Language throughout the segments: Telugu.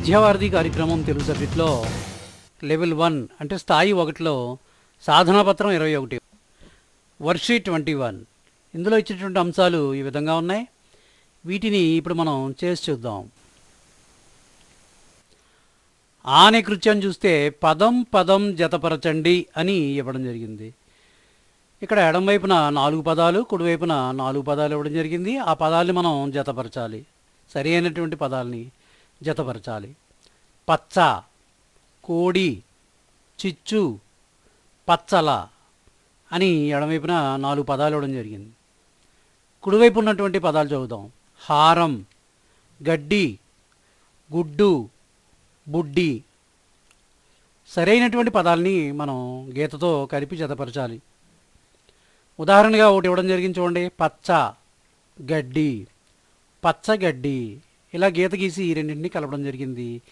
విద్యావారధి కార్యక్రమం తెలుగు సబ్జెక్ట్లో లెవెల్ వన్ అంటే స్థాయి ఒకటిలో సాధనాపత్రం ఇరవై ఒకటి వర్షీట్ ట్వంటీ వన్. ఇందులో ఇచ్చినటువంటి అంశాలు ఈ విధంగా ఉన్నాయి. వీటిని ఇప్పుడు మనం చేసి చూద్దాం. ఆనే కృత్యం చూస్తే పదం పదం జతపరచండి అని ఇవ్వడం జరిగింది. ఇక్కడ ఎడం వైపున నాలుగు పదాలు కుడివైపున నాలుగు పదాలు ఇవ్వడం జరిగింది. ఆ పదాలని మనం జతపరచాలి. సరి అయినటువంటి పదాలని జతపరచాలి. పచ్చ కోడి చిచ్చు పచ్చల అని ఎడమవైపున నాలుగు పదాలు ఇవ్వడం జరిగింది. కుడివైపు ఉన్నటువంటి పదాలు చదువుదాం. హారం గడ్డి గుడ్డు బుడ్డి సరైనటువంటి పదాలని మనం గీతతో కలిపి జతపరచాలి. ఉదాహరణగా ఒకటి ఇవ్వడం జరిగింది చూడండి. పచ్చ గడ్డి పచ్చ గడ్డి. ఇలా గీత గీసి ఈ రెండింటిని కలపడం జరిగింది.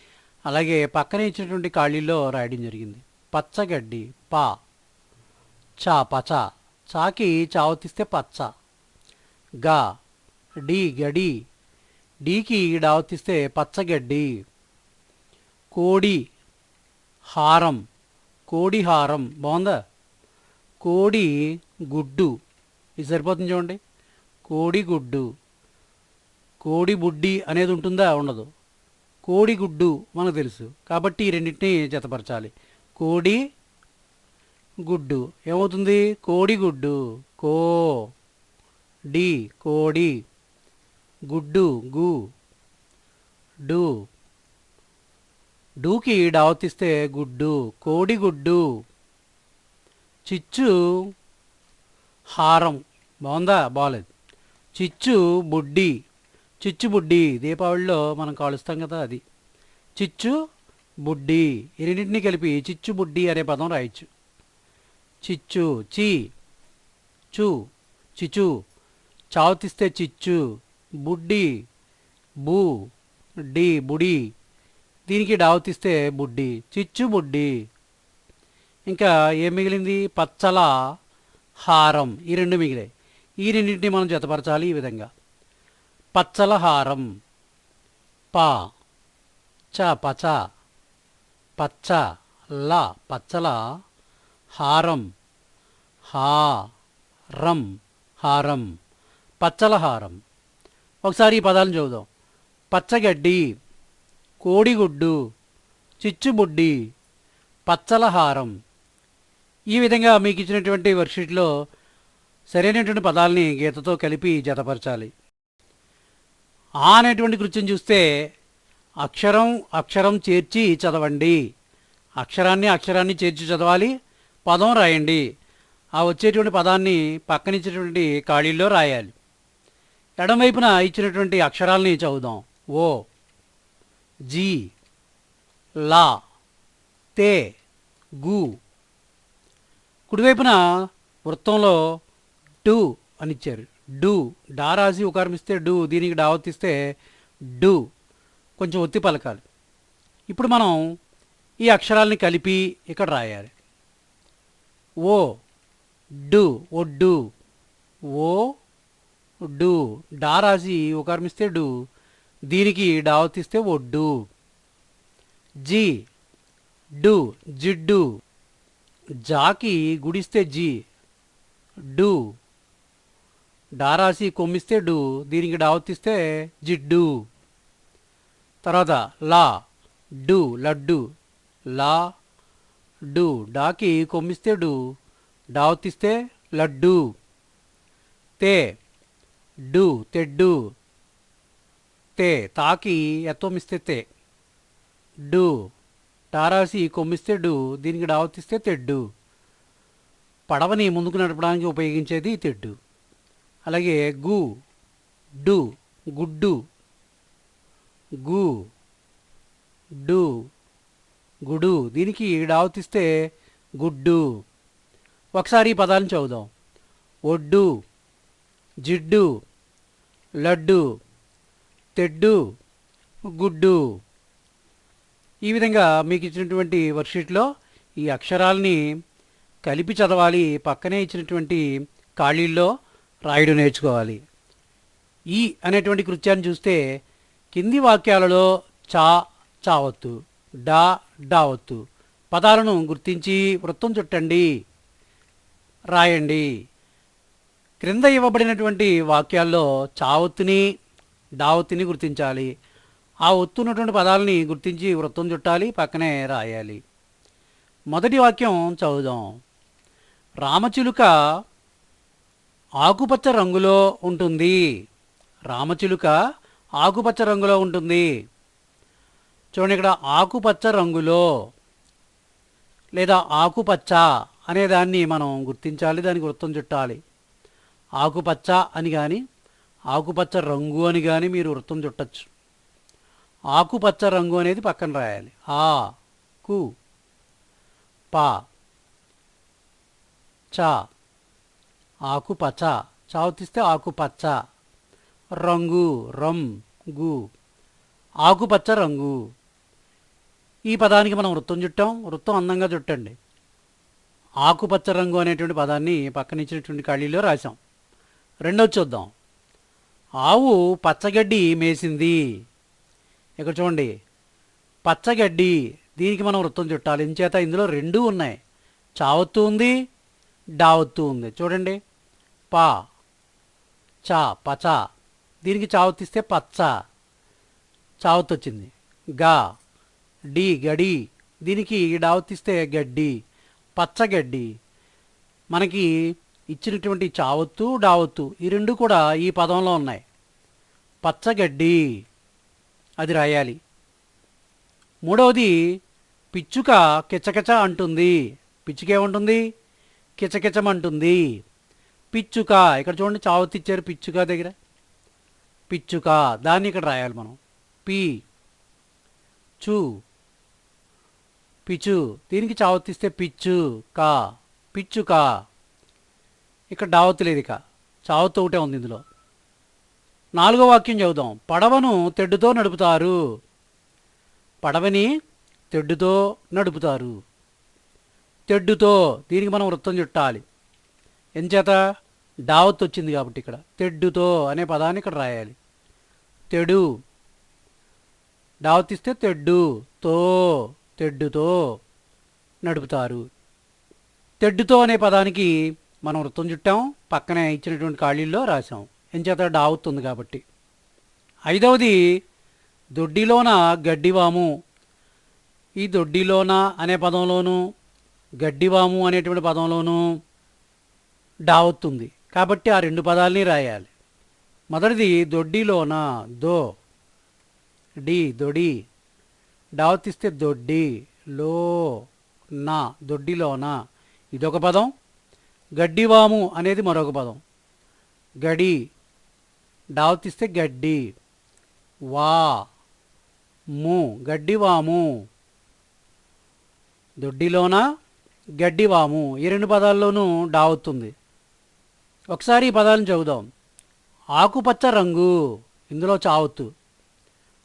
అలాగే పక్కనే ఇచ్చినటువంటి ఖాళీలో రాయడం జరిగింది. పచ్చగడ్డి పా చా పచ చాకి చావతిస్తే పచ్చ గా డి గడి డీకి డావతిస్తే పచ్చగడ్డి కోడి హారం కోడి హారం బాగుందా? కోడి గుడ్డు. ఇది సరిపోతుంది చూడండి. కోడి గుడ్డు. కోడి బుడ్డి అనేది ఉంటుందా? ఉండదు. కోడి గుడ్డు మనకు తెలుసు. కాబట్టి ఈ రెండింటిని జతపరచాలి. కోడి గుడ్డు. ఏమవుతుంది? కోడి గుడ్డు. కో. డి. కోడి. గుడ్డు. గు. డు. డూకి డావతిస్తే గుడ్డు. కోడి గుడ్డు. చిచ్చు హారం. బాగుందా? బాగాలేదు చిచ్చు బుడ్డి. చిచ్చు బుడ్డి దీపావళిలో మనం కాలుస్తాం కదా అది. చిచ్చు బుడ్డి ఈ రెండింటిని కలిపి చిచ్చు బుడ్డి అనే పదం రాయొచ్చు. చిచ్చు చి చు చిచు చావుతిస్తే చిచ్చు బుడ్డి బూ డి బుడి దీనికి డావతిస్తే బుడ్డి చిచ్చు బుడ్డి. ఇంకా ఏం మిగిలింది? పచ్చల హారం ఈ రెండు మిగిలాయి. ఈ రెండింటిని మనం జతపరచాలి ఈ విధంగా. పచ్చల హారం పా. చ పచ. పచ్చ ల పచ్చల. హారం. హా రం హారం. పచ్చల హారం ఒకసారి ఈ పదాలను చదువుదాం. పచ్చగడ్డి కోడిగుడ్డు చిచ్చుబుడ్డి పచ్చల హారం ఈ విధంగా మీకు ఇచ్చినటువంటి వర్క్షీట్లో సరైనటువంటి పదాలని గీతతో కలిపి జతపరచాలి. ఆ అనేటువంటి కృత్యం చూస్తే అక్షరం అక్షరం చేర్చి చదవండి. అక్షరాన్ని అక్షరాన్ని చేర్చి చదవాలి. పదం రాయండి. ఆ వచ్చేటువంటి పదాన్ని పక్కనిచ్చినటువంటి ఖాళీల్లో రాయాలి. ఎడమవైపున ఇచ్చినటువంటి అక్షరాలని చదువుదాం. ఓ జీ లా తే గు. కుడివైపున వృత్తంలో టు అని ఇచ్చారు డు. డా రాసి ఉకారమిస్తే డు దీనికి డావతిస్తే డు. కొంచెం ఒత్తి పలకాలి. ఇప్పుడు మనం ఈ అక్షరాల్ని కలిపి ఇక్కడ రాయాలి. ఓ డు ఒడ్డు ఓ డు. డా రాసి ఉకారమిస్తే డు. దీనికి డావతిస్తే ఒడ్డు జి. డు జిడ్డు. జాకి గుడిస్తే జి. డు. డారాసి కొమ్మిస్తే డు దీనికి డావతిస్తే జిడ్డు. తర్వాత లా డు లడ్డు. లా డు డాకి కొమ్మిస్తే డు డావతిస్తే లడ్డు. తే డు తెడ్డు. తే తాకి ఎత్వమిస్తే తే. డు టారాసి కొమ్మిస్తే డు దీనికి డావతిస్తే తెడ్డు. పడవని ముందుకు నడపడానికి ఉపయోగించేది తెడ్డు. అలాగే గు డు గుడ్డు గు డు గుడు. దీనికి డావతిస్తే గుడ్డు. ఒకసారి ఈ పదాలను చదువుదాం. ఒడ్డు జిడ్డు లడ్డు తెడ్డు గుడ్డు. ఈ విధంగా మీకు ఇచ్చినటువంటి వర్క్షీట్లో ఈ అక్షరాలని కలిపి చదవాలి. పక్కనే ఇచ్చినటువంటి ఖాళీల్లో రాయడం నేర్చుకోవాలి. ఈ అనేటువంటి కృత్యాన్ని చూస్తే కింది వాక్యాలలో చా చావత్తు డా డావత్తు. పదాలను గుర్తించి వృత్తం చుట్టండి రాయండి. క్రింద ఇవ్వబడినటువంటి వాక్యాల్లో చావత్తుని డావత్తుని గుర్తించాలి. ఆ ఒత్తు ఉన్నటువంటి పదాలని గుర్తించి వృత్తం చుట్టాలి పక్కనే రాయాలి. మొదటి వాక్యం చదువుదాం. రామచిలుక ఆకుపచ్చ రంగులో ఉంటుంది. రామచిలుక ఆకుపచ్చ రంగులో ఉంటుంది. చూడండి ఇక్కడ ఆకుపచ్చ రంగులో లేదా ఆకుపచ్చ అనే దాన్ని మనం గుర్తించాలి దానికి వృత్తం చుట్టాలి. ఆకుపచ్చ అని కానీ ఆకుపచ్చ రంగు అని కానీ మీరు వృత్తం చుట్టచ్చు. ఆకుపచ్చ రంగు అనేది పక్కన రాయాలి. ఆ కు పా చ ఆకుపచ్చ. చావుతిస్తే ఆకుపచ్చ. రంగు రం గు. ఆకుపచ్చ రంగు. ఈ పదానికి మనం వృత్తం చుట్టాం. వృత్తం అందంగా చుట్టండి. ఆకుపచ్చ రంగు అనేటువంటి పదాన్ని పక్కనిచ్చినటువంటి ఖాళీలో రాశాం. రెండోది చూద్దాం. ఆవు పచ్చగడ్డి మేసింది. ఇక్కడ చూడండి. పచ్చగడ్డి. దీనికి మనం వృత్తం చుట్టాలి. ఇంచేత ఇందులో రెండు ఉన్నాయి. చావత్తు ఉంది డావత్తు ఉంది. చూడండి. పా చా పచ. దీనికి చావత్తిస్తే పచ్చ. చావత్తు వచ్చింది గా డి గడి. దీనికి డావత్తిస్తే గడ్డి. పచ్చగడ్డి మనకి ఇచ్చినటువంటి చావత్తు డావత్తు ఈ రెండు కూడా ఈ పదంలో ఉన్నాయి. పచ్చగడ్డి అది రాయాలి. మూడవది పిచ్చుక కిచకిచ అంటుంది. పిచ్చుకేమంటుంది? కిచకిచమంటుంది. పిచ్చుక. ఇక్కడ చూడండి చావత్తు ఇచ్చారు పిచ్చుక దగ్గర. పిచ్చుక. దాన్ని ఇక్కడ రాయాలి మనం. పి. చు. పిచ్చు దీనికి చావతిస్తే పిచ్చు కా. పిచ్చుక. ఇక్కడ డావత్ లేదు ఇక. చావత్ ఒకటే ఉంది ఇందులో. నాలుగో వాక్యం చదువుదాం. పడవను తెడ్డుతో నడుపుతారు. పడవని తెడ్డుతో నడుపుతారు. తెడ్డుతో. దీనికి మనం వృత్తం చుట్టాలి. ఎంచేత డావత్ వచ్చింది కాబట్టి ఇక్కడ. తెడ్డుతో అనే పదాన్ని ఇక్కడ రాయాలి. తెడు. డావత్ ఇస్తే తెడ్డు తో తెడ్డుతో నడుపుతారు. తెడ్డుతో అనే పదానికి మనం వృత్తం చుట్టాం పక్కనే ఇచ్చినటువంటి ఖాళీల్లో రాసాం ఎంచేత డావత్ ఉంది కాబట్టి. ఐదవది దొడ్డిలోన గడ్డివాము. ఈ దొడ్డిలోన అనే పదంలోనూ గడ్డివాము అనేటువంటి పదంలోనూ డావత్ ఉంది కాబట్టి ఆ రెండు పదాలని రాయాలి. మొదటిది దొడ్డిలోన దో. డి దొడి. డావత్ ఇస్తే దొడ్డి లో నా దొడ్డిలోన ఇదొక పదం. గడ్డివాము అనేది మరొక పదం. గడి. డావత్ ఇస్తే గడ్డి. వా. ము. గడ్డివాము. దొడ్డిలోన గడ్డివాము. ఈ రెండు పదాల్లోనూ డావుతుంది ఒకసారి ఈ పదాలను చదువుదాం. ఆకుపచ్చ రంగు ఇందులో చావుతు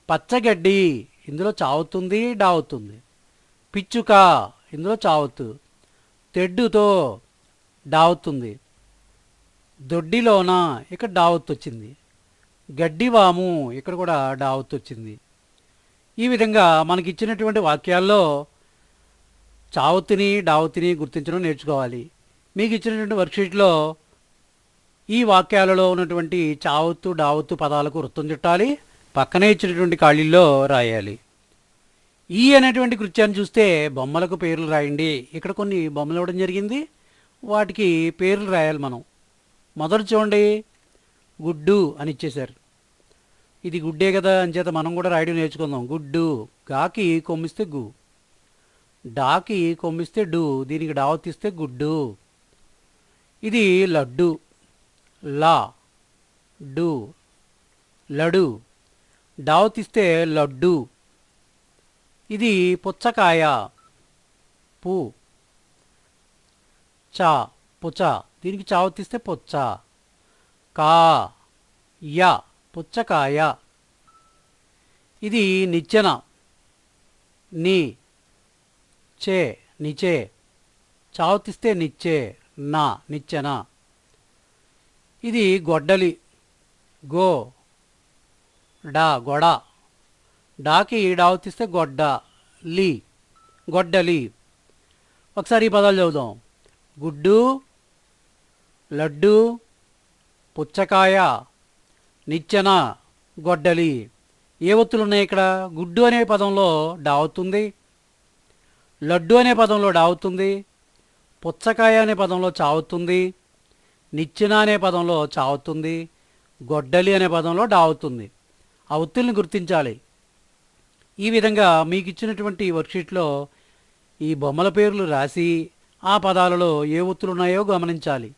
పచ్చగడ్డి ఇందులో చావుతుంది డావుతుంది పిచ్చుక ఇందులో చావత్తు తెడ్డుతో డావుతుంది దొడ్డిలోన ఇక్కడ డావత్తు వచ్చింది గడ్డివాము ఇక్కడ కూడా డావత్తు వచ్చింది ఈ విధంగా మనకి ఇచ్చినటువంటి వాక్యాల్లో చావుతిని డావుతిని గుర్తించడం నేర్చుకోవాలి. మీకు ఇచ్చినటువంటి వర్క్షీట్లో ఈ వాక్యాలలో ఉన్నటువంటి చావత్తు డావత్తు పదాలకు వృత్తం చుట్టాలి. పక్కనే ఇచ్చినటువంటి ఖాళీల్లో రాయాలి. ఈ అనేటువంటి కృత్యాన్ని చూస్తే బొమ్మలకు పేర్లు రాయండి. ఇక్కడ కొన్ని బొమ్మలు ఇవ్వడం జరిగింది. వాటికి పేర్లు రాయాలి మనం. మొదటి చూడండి. గుడ్డు అని ఇచ్చేశారు. ఇది గుడ్డే కదా అంచేత మనం కూడా రాయడం నేర్చుకుందాం. గుడ్డు గాకి కొమ్మిస్తే గు. డాకి కొమ్మిస్తే డు. దీనికి డావతిస్తే గుడ్డు. ఇది లడ్డు. లా డు లడు. డావతిస్తే లడ్డు. ఇది పుచ్చకాయ. పు. చా పుచ్చ. దీనికి చావతిస్తే పుచ్చ. కా య పుచ్చకాయ. ఇది నిచ్చెన. ని చే నిచే. చావతిస్తే నిచ్చే నా నిచ్చెన. ఇది గొడ్డలి. గో. డా గొడ. డాకి డావతిస్తే గొడ్డ లీ గొడ్డలి. ఒకసారి ఈ పదాలు చదువుదాం. గుడ్డు లడ్డు పుచ్చకాయ నిచ్చెన గొడ్డలి. ఏ ఒత్తులు ఉన్నాయి ఇక్కడ? గుడ్డు అనే పదంలో డావుతుంది. లడ్డు అనే పదంలో డావుతుంది. పుచ్చకాయ అనే పదంలో చావుతుంది. నిచ్చెన అనే పదంలో చావుతుంది గొడ్డలి అనే పదంలో డావుతుంది. ఆ ఒత్తుల్ని గుర్తించాలి. ఈ విధంగా మీకు ఇచ్చినటువంటి వర్క్షీట్లో ఈ బొమ్మల పేర్లు రాసి ఆ పదాలలో ఏ ఒత్తులు ఉన్నాయో గమనించాలి.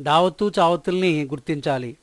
డావత్తు చావత్తుల్ని గుర్తించాలి.